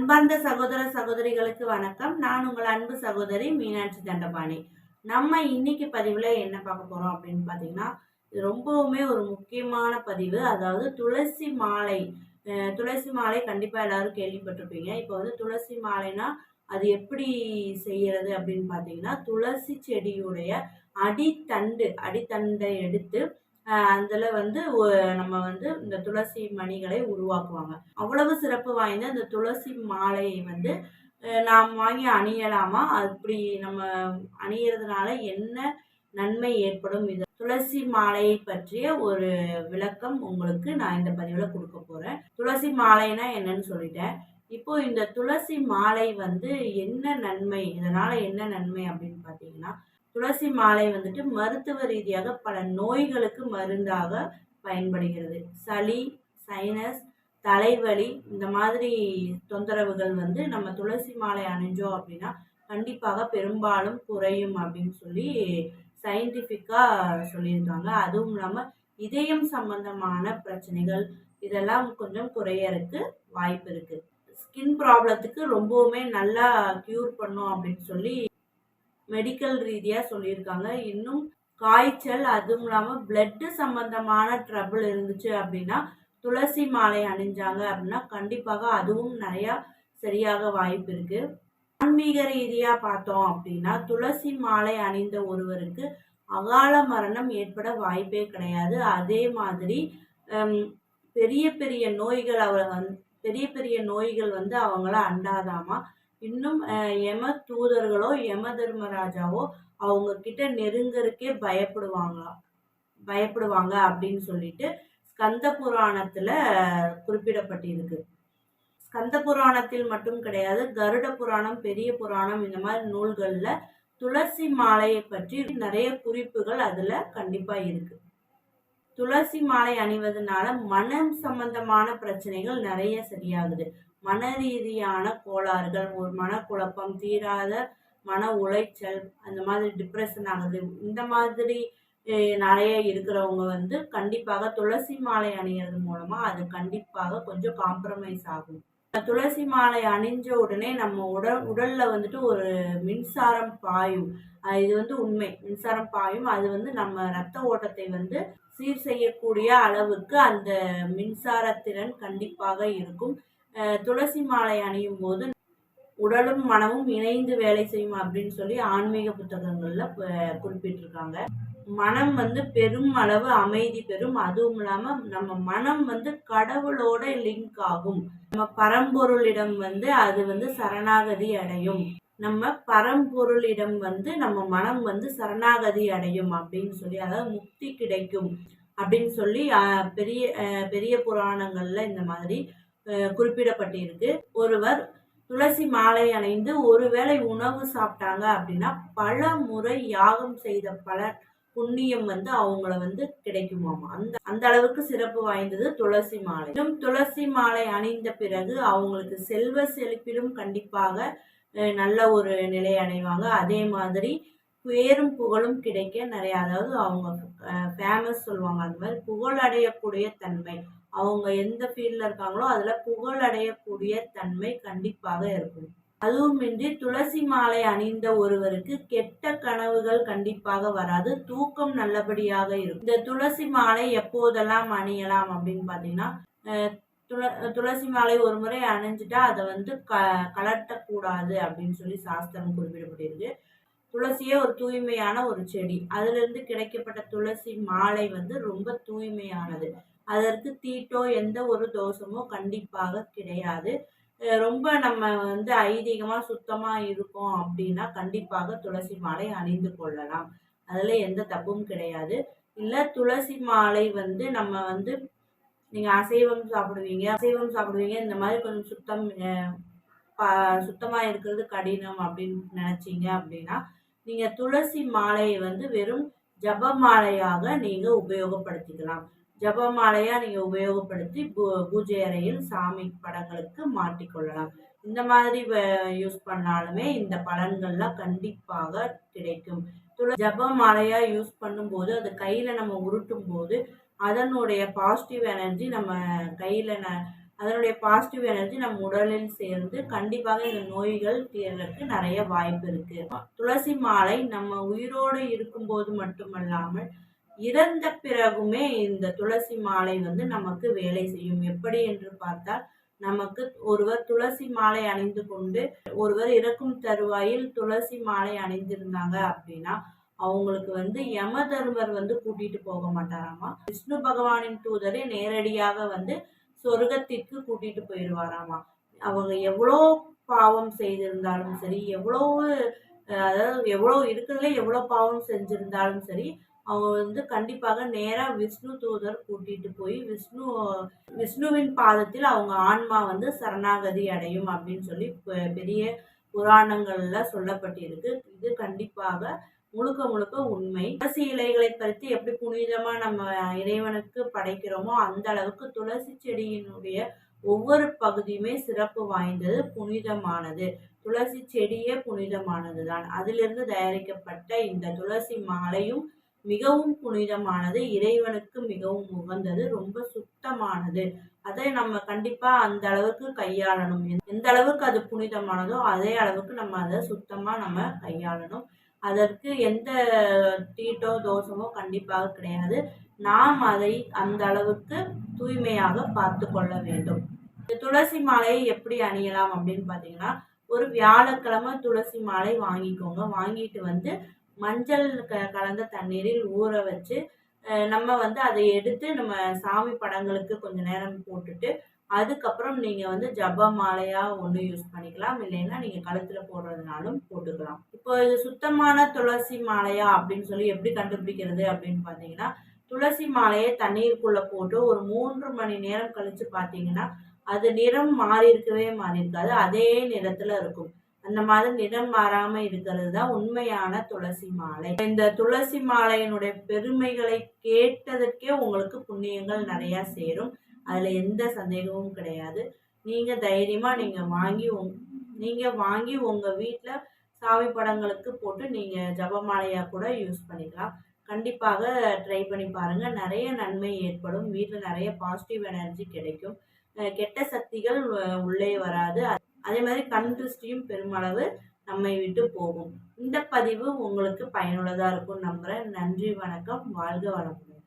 அன்பார்ந்த சகோதர சகோதரிகளுக்கு வணக்கம். நான் உங்கள் அன்பு சகோதரி மீனாட்சி தண்டபாணி. நம்ம இன்னைக்கு பதிவில் என்ன பார்க்க போகிறோம் அப்படின்னு பார்த்தீங்கன்னா ரொம்பவுமே ஒரு முக்கியமான பதிவு. அதாவது துளசி மாலை. துளசி மாலை கண்டிப்பாக எல்லாரும் கேள்விப்பட்டிருப்பீங்க. இப்போ வந்து துளசி மாலைனா அது எப்படி செய்யறது அப்படின்னு பார்த்தீங்கன்னா துளசி செடியுடைய அடித்தண்டு அடித்தண்டை எடுத்து அதில் வந்து நம்ம வந்து இந்த துளசி மணிகளை உருவாக்குவாங்க. அவ்வளவு சிறப்பு வாய்ந்த இந்த துளசி மாலையை வந்து நாம் வாங்கி அணியலாமா? அப்படி நம்ம அணியறதுனால என்ன நன்மை ஏற்படும்? இது துளசி மாலையை பற்றிய ஒரு விளக்கம் உங்களுக்கு நான் இந்த பதிவில் கொடுக்க போகிறேன் துளசி மாலைனா என்னன்னு சொல்லிட்டேன். இப்போ இந்த துளசி மாலை வந்து என்ன நன்மை? இதனால என்ன நன்மை அப்படின்னு பார்த்தீங்கன்னா துளசி மாலை வந்துட்டு மருத்துவ ரீதியாக பல நோய்களுக்கு மருந்தாக பயன்படுகிறது. சளி சைனஸ் தலைவலி இந்த மாதிரி தொந்தரவுகள் வந்து நம்ம துளசி மாலை அணிஞ்சோம் அப்படின்னா கண்டிப்பாக பெரும்பாலும் குறையும் அப்படின்னு சொல்லி சயின்டிஃபிக்காக சொல்லியிருக்காங்க. அதுவும் இல்லாமல் இதயம் சம்பந்தமான பிரச்சனைகள் இதெல்லாம் கொஞ்சம் குறையறதுக்கு வாய்ப்பு இருக்குது ஸ்கின் ப்ராப்ளத்துக்கு ரொம்பவுமே நல்லா க்யூர் பண்ணும் அப்படின்னு சொல்லி மெடிக்கல் ரீதியாக சொல்லியிருக்காங்க. இன்னும் காய்ச்சல் அதுவும் இல்லாமல் பிளட்டு சம்பந்தமான ட்ரபிள் இருந்துச்சு அப்படின்னா துளசி மாலை அணிஞ்சாங்க அப்படின்னா கண்டிப்பாக அதுவும் நிறையா சரியாக வாய்ப்பு இருக்குது ஆன்மீக ரீதியாக பார்த்தோம் அப்படின்னா துளசி மாலை அணிந்த ஒருவருக்கு அகால மரணம் ஏற்பட வாய்ப்பே கிடையாது. அதே மாதிரி பெரிய பெரிய நோய்கள் அவளை வந்து பெரிய பெரிய நோய்கள் வந்து அவங்கள அண்டாதாமா இன்னும் யம தூதர்களோ யம தர்மராஜாவோ அவங்க கிட்ட நெருங்கறக்கே பயப்படுவாங்களாம் பயப்படுவாங்க அப்படின்னு சொல்லிட்டு ஸ்கந்த புராணத்துல குறிப்பிடப்பட்டிருக்கு. ஸ்கந்த புராணத்தில் மட்டும் கிடையாது கருட புராணம் பெரிய புராணம் இந்த மாதிரி நூல்கள்ல துளசி மாலையை பற்றி நிறைய குறிப்புகள் அதுல கண்டிப்பா இருக்கு. துளசி மாலை அணிவதனால மனம் சம்பந்தமான பிரச்சனைகள் நிறைய சரியாகுது. மன ரீதியான கோளாறுகள் ஒரு மனக்குழப்பம் தீராத மன உளைச்சல் அந்த மாதிரி டிப்ரெஷன் ஆகுது இந்த மாதிரி நிறைய இருக்கிறவங்க வந்து கண்டிப்பாக துளசி மாலை அணியறது மூலமா அது கண்டிப்பாக கொஞ்சம் காம்ப்ரமைஸ் ஆகும். துளசி மாலை அணிஞ்ச உடனே நம்ம உடல் உடல்ல வந்துட்டு ஒரு மின்சாரம் பாயும். இது வந்து உண்மை. மின்சாரம் பாயும். அது வந்து நம்ம ரத்த ஓட்டத்தை வந்து சீர் செய்யக்கூடிய அளவுக்கு அந்த மின்சார திறன் கண்டிப்பாக இருக்கும். துளசி மாலை அணியும் போது உடலும் மனமும் இணைந்து வேலை செய்யும் அப்படின்னு சொல்லி ஆன்மீக புத்தகங்கள்ல குறிப்பிட்டிருக்காங்க. மனம் வந்து பெரும் அளவு அமைதி பெறும். அதுவும் இல்லாம நம்ம மனம் வந்து கடவுளோட லிங்க் ஆகும். நம்ம பரம்பொருளிடம் வந்து அது வந்து சரணாகதி அடையும். நம்ம பரம்பொருளிடம் வந்து நம்ம மனம் வந்து சரணாகதி அடையும் அப்படின்னு சொல்லி அதாவது முக்தி கிடைக்கும் அப்படின்னு சொல்லி பெரிய பெரிய புராணங்கள்ல இந்த மாதிரி குறிப்பிடப்பட்டிருக்கு. ஒருவர் துளசி மாலை அணிந்து ஒருவேளை உணவு சாப்பிட்டாங்க அப்படின்னா பல முறை யாகம் செய்த பலர் புண்ணியம் வந்து அவங்கள வந்து கிடைக்குமாமா? அந்த அந்த அளவுக்கு சிறப்பு வாய்ந்தது துளசி மாலை. இன்னும் துளசி மாலை அணிந்த பிறகு அவங்களுக்கு செல்வ செழிப்பிலும் கண்டிப்பாக நல்ல ஒரு நிலை அடைவாங்க. அதே மாதிரி பேரும் புகழும் கிடைக்க நிறைய அதாவது அவங்க ஃபேமஸ் சொல்லுவாங்க அந்த மாதிரி புகழ் அடையக்கூடிய தன்மை. அவங்க எந்த ஃபீல்டில் இருக்காங்களோ அதில் புகழ் அடையக்கூடிய தன்மை கண்டிப்பாக இருக்கும். அதுவுமின்றி துளசி மாலை அணிந்த ஒருவருக்கு கெட்ட கனவுகள் கண்டிப்பாக வராது. தூக்கம் நல்லபடியாக இருக்கும். இந்த துளசி மாலை எப்போதெல்லாம் அணியலாம் அப்படின்னு பார்த்தீங்கன்னா துள துளசி மாலை ஒரு முறை அணிஞ்சிட்டா அதை வந்து க கலட்டக்கூடாது அப்படின்னு சொல்லி சாஸ்திரம் குறிப்பிடப்பட்டிருக்கு. துளசியே ஒரு தூய்மையான ஒரு செடி. அதுலேருந்து கிடைக்கப்பட்ட துளசி மாலை வந்து ரொம்ப தூய்மையானது. அதற்கு தீட்டோ எந்த ஒரு தோஷமோ கண்டிப்பாக கிடையாது. ரொம்ப நம்ம வந்து ஐதீகமாக சுத்தமாக இருக்கோம் அப்படின்னா கண்டிப்பாக துளசி மாலை அணிந்து கொள்ளலாம். அதில் எந்த தப்பும் கிடையாது. இல்லை துளசி மாலை வந்து நம்ம வந்து நீங்கள் அசைவம் சாப்பிடுவீங்க அசைவம் சாப்பிடுவீங்க இந்த மாதிரி கொஞ்சம் சுத்தம் சுத்தமாக ப- இருக்கிறது கடினம் அப்படின்னு நினச்சிங்க அப்படின்னா நீங்கள் துளசி மாலையை வந்து வெறும் ஜப மாலையாக நீங்கள் உபயோகப்படுத்திக்கலாம். ஜப மாலையா நீங்க உபயோகப்படுத்தி பூ- பூஜை அறையில் சாமி படங்களுக்கு மாட்டிக்கொள்ளலாம். இந்த மாதிரி யூஸ் பண்ணாலுமே இந்த பலன்கள்லாம் கண்டிப்பாக கிடைக்கும். துள ஜப யூஸ் பண்ணும்போது அது கையில நம்ம உருட்டும் போது அதனுடைய பாசிட்டிவ் எனர்ஜி நம்ம கையில ந அதனுடைய பாசிட்டிவ் எனர்ஜி நம் உடலில் சேர்ந்து கண்டிப்பாக இந்த நோய்கள் தீர்றதுக்கு நிறைய வாய்ப்பு இருக்கு. துளசி மாலை நம்ம உயிரோடு இருக்கும்போது மட்டுமல்லாமல் இறந்த பிறகுமே இந்த துளசி மாலை வந்து நமக்கு வேலை செய்யும். எப்படி என்று பார்த்தால் நமக்கு ஒருவர் துளசி மாலை அணிந்து கொண்டு ஒருவர் இறக்கும் தருவாயில் துளசி மாலை அணிந்திருந்தாங்க அப்படின்னா அவங்களுக்கு வந்து யம தர்மர் வந்து கூட்டிட்டு போக மாட்டாராமா? விஷ்ணு பகவானின் தூதரே நேரடியாக வந்து சொர்க்கத்திற்கு கூட்டிட்டு போயிடுவாராமா? அவங்க எவ்வளோ பாவம் செய்திருந்தாலும் சரி எவ்வளோ அதாவது எவ்வளோ இருக்கிறதுல எவ்வளோ பாவம் செஞ்சிருந்தாலும் சரி அவங்க வந்து கண்டிப்பாக நேராக விஷ்ணு தூதர் கூட்டிட்டு போய் விஷ்ணு விஷ்ணுவின் பாதத்தில் அவங்க ஆன்மா வந்து சரணாகதி அடையும் அப்படின்னு சொல்லி பெரிய புராணங்களில் சொல்லப்பட்டிருக்கு. இது கண்டிப்பாக முழுக்க முழுக்க உண்மை. துளசி இலைகளை பறித்து எப்படி புனிதமா நம்ம இறைவனுக்கு படைக்கிறோமோ அந்த அளவுக்கு துளசி செடியினுடைய ஒவ்வொரு பகுதியுமே சிறப்பு வாய்ந்தது புனிதமானது. துளசி செடியே புனிதமானது தான் அதிலிருந்து தயாரிக்கப்பட்ட இந்த துளசி மாலையும் மிகவும் புனிதமானது இறைவனுக்கு மிகவும் உகந்தது ரொம்ப சுத்தமானது. அதை நம்ம கண்டிப்பா அந்த அளவுக்கு கையாளணும். எந்த அளவுக்கு அது புனிதமானதோ அதே அளவுக்கு நம்ம அதை சுத்தமா நம்ம கையாளணும். அதற்கு எந்த தீட்டோ தோஷமோ கண்டிப்பாக கிடையாது. நாம் அதை அந்த அளவுக்கு தூய்மையாக பார்த்து கொள்ள வேண்டும். இந்த துளசி மாலையை எப்படி அணியலாம் அப்படின்னு பார்த்தீங்கன்னா ஒரு வியாழக்கிழமை துளசி மாலை வாங்கிக்கோங்க. வாங்கிட்டு வந்து மஞ்சள் க கலந்த தண்ணீரில் ஊற வச்சு நம்ம வந்து அதை எடுத்து நம்ம சாமி படங்களுக்கு கொஞ்சம் நேரம் போட்டுட்டு அதுக்கப்புறம் நீங்கள் வந்து ஜப மாலையாக ஒன்று யூஸ் பண்ணிக்கலாம். இல்லைன்னா நீங்கள் கழுத்தில் போடுறதுனாலும் போட்டுக்கலாம். இப்போ இது சுத்தமான துளசி மாலையா அப்படின்னு சொல்லி எப்படி கண்டுபிடிக்கிறது அப்படின்னு பார்த்தீங்கன்னா துளசி மாலையை தண்ணீருக்குள்ளே போட்டு ஒரு மூன்று மணி நேரம் கழித்து பார்த்தீங்கன்னா அது நிறம் மாறி இருக்கவே மாறி இருக்காது. அதே நிறத்தில் இருக்கும். அந்த மாதிரி நிறம் மாறாம இருக்கிறது தான் உண்மையான துளசி மாலை. இந்த துளசி மாலையினுடைய பெருமைகளை கேட்டதற்கே உங்களுக்கு புண்ணியங்கள் நிறைய சேரும். அதுல எந்த சந்தேகமும் கிடையாது. நீங்க தைரியமா நீங்க வாங்கி உங் நீங்க வாங்கி உங்க வீட்டில் சாமி படங்களுக்கு போட்டு நீங்க ஜபமாலையா கூட யூஸ் பண்ணிக்கலாம். கண்டிப்பாக ட்ரை பண்ணி பாருங்க. நிறைய நன்மை ஏற்படும். வீட்டில் நிறைய பாசிட்டிவ் எனர்ஜி கிடைக்கும். கெட்ட சக்திகள் உள்ளே வராது. அதே மாதிரி கண் திருஷ்டியும் பெருமளவு நம்மை விட்டு போகும். இந்த பதிவு உங்களுக்கு பயனுள்ளதாக இருக்கும் நம்புகிறேன் நன்றி வணக்கம். வாழ்க வளமுடன்.